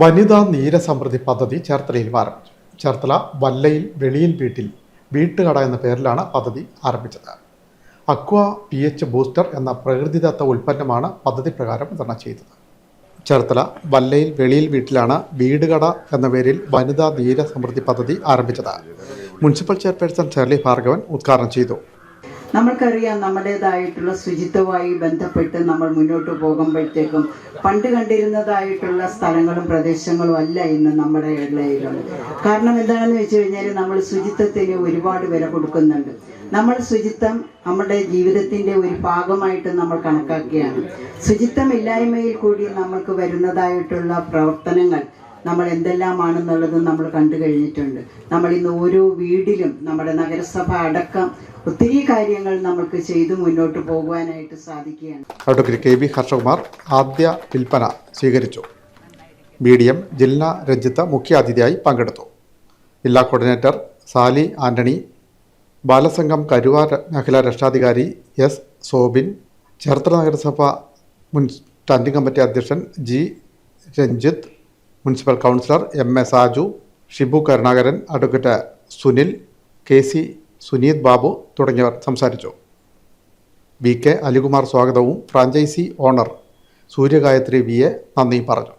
വനിതാ നീരസമൃദ്ധി പദ്ധതി ചേർത്തലയിൽ ആരംഭിച്ചു ചേർത്തല വല്ലയിൽ വെളിയിൽ വീട്ടിൽ വീട്ടുകട എന്ന പേരിലാണ് പദ്ധതി ആരംഭിച്ചത്. അക്വ പി എച്ച് ബൂസ്റ്റർ എന്ന പ്രകൃതിദത്ത ഉൽപ്പന്നമാണ് പദ്ധതി പ്രകാരം വിതരണം ചെയ്തത്. ചേർത്തല വല്ലയിൽ വെളിയിൽ വീട്ടിലാണ് വീടുകട എന്ന പേരിൽ വനിതാ നീരസമൃദ്ധി പദ്ധതി ആരംഭിച്ചത്. മുനിസിപ്പൽ ചെയർപേഴ്സൺ ഷെർലി ഭാർഗവൻ ഉദ്ഘാടനം ചെയ്തു. നമ്മൾക്കറിയാം നമ്മുടേതായിട്ടുള്ള ശുചിത്വമായി ബന്ധപ്പെട്ട് നമ്മൾ മുന്നോട്ട് പോകുമ്പോഴത്തേക്കും പണ്ട് കണ്ടിരുന്നതായിട്ടുള്ള സ്ഥലങ്ങളും പ്രദേശങ്ങളും അല്ല ഇന്ന് നമ്മുടെ ഇടയിലുള്ളത് കാരണം എന്താണെന്ന് വെച്ച് കഴിഞ്ഞാൽ നമ്മൾ ശുചിത്വത്തിന് ഒരുപാട് വില കൊടുക്കുന്നുണ്ട്. നമ്മൾ ശുചിത്വം നമ്മുടെ ജീവിതത്തിന്റെ ഒരു ഭാഗമായിട്ട് നമ്മൾ കണക്കാക്കുകയാണ് ശുചിത്വം ഇല്ലായ്മയിൽ കൂടി നമ്മൾക്ക് വരുന്നതായിട്ടുള്ള പ്രവർത്തനങ്ങൾ നമ്മൾ എന്തെല്ലാമാണെന്നുള്ളത് നമ്മൾ കണ്ടു കഴിഞ്ഞിട്ടുണ്ട്. നമ്മൾ ഇന്ന് ഓരോ വീടിലും നമ്മുടെ നഗരസഭ അടക്കം ഒത്തിരി കാര്യങ്ങൾ നമുക്ക് ചെയ്ത് മുന്നോട്ട് പോകുവാനായിട്ട് സാധിക്കുകയാണ്. കെ ബി ഹർഷകുമാർ ആദ്യ വിൽപ്പന സ്വീകരിച്ചു. ബി ഡി എം ജില്ലാ രഞ്ജിത്ത് മുഖ്യാതിഥിയായി പങ്കെടുത്തു. ജില്ലാ കോർഡിനേറ്റർ സാലി ആന്റണി ബാലസംഘം കരുവാർ ര- മേഖലാ രക്ഷാധികാരി എസ് സോബിൻ ചേർത്തല നഗരസഭ മുൻ സ്റ്റാൻഡിംഗ് കമ്മിറ്റി അധ്യക്ഷൻ G Ranjith municipal councillor M A Saju Shibu Karunakaran advocate Sunil K C Suneeth Babu തുടങ്ങിയവർ സംസാരിച്ചു. വി കെ അലികുമാർ സ്വാഗതവും franchise owner Suryagayathri V A നന്ദിയും പറഞ്ഞു.